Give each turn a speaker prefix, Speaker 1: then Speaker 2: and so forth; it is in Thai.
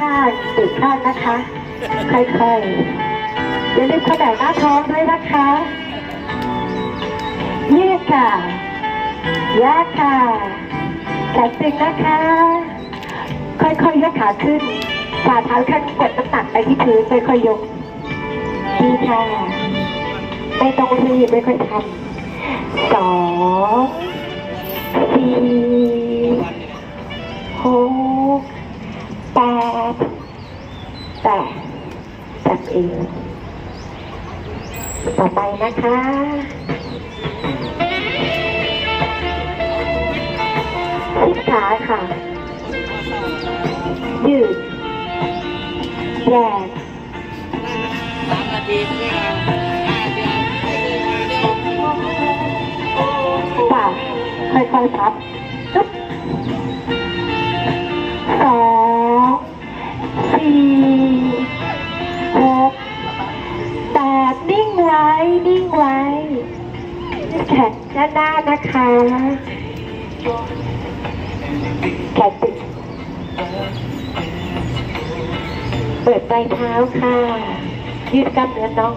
Speaker 1: ข้างอีกข้างนะคะ ค่อยๆอย่าลืมขนาดหน้าท้องด้วยนะคะยืดค่ะยากค่ะแขนตึงนะคะ ค่อยๆยกขาขึ้นฝ่าเท้าขึ้นกดน้ำหนักไปที่พื้นค่อยๆยกดีค่ะไม่ต้องรีบไม่ค่อยทำสอง แปดแปดจับเองต่อไปนะคะชิดขาค่ะ ยืดแยก
Speaker 2: สามนาทีไม่เอาห้าเดือนไม่เคยมาเดียว
Speaker 1: ป่ะค่อยๆพับ หกแปดนิ่งไว้นิ่งไว้แขนด้านหน้านะคะ แขนติดเปิดปลายเท้าค่ะ ยืดกล้ามเนื้อน้อง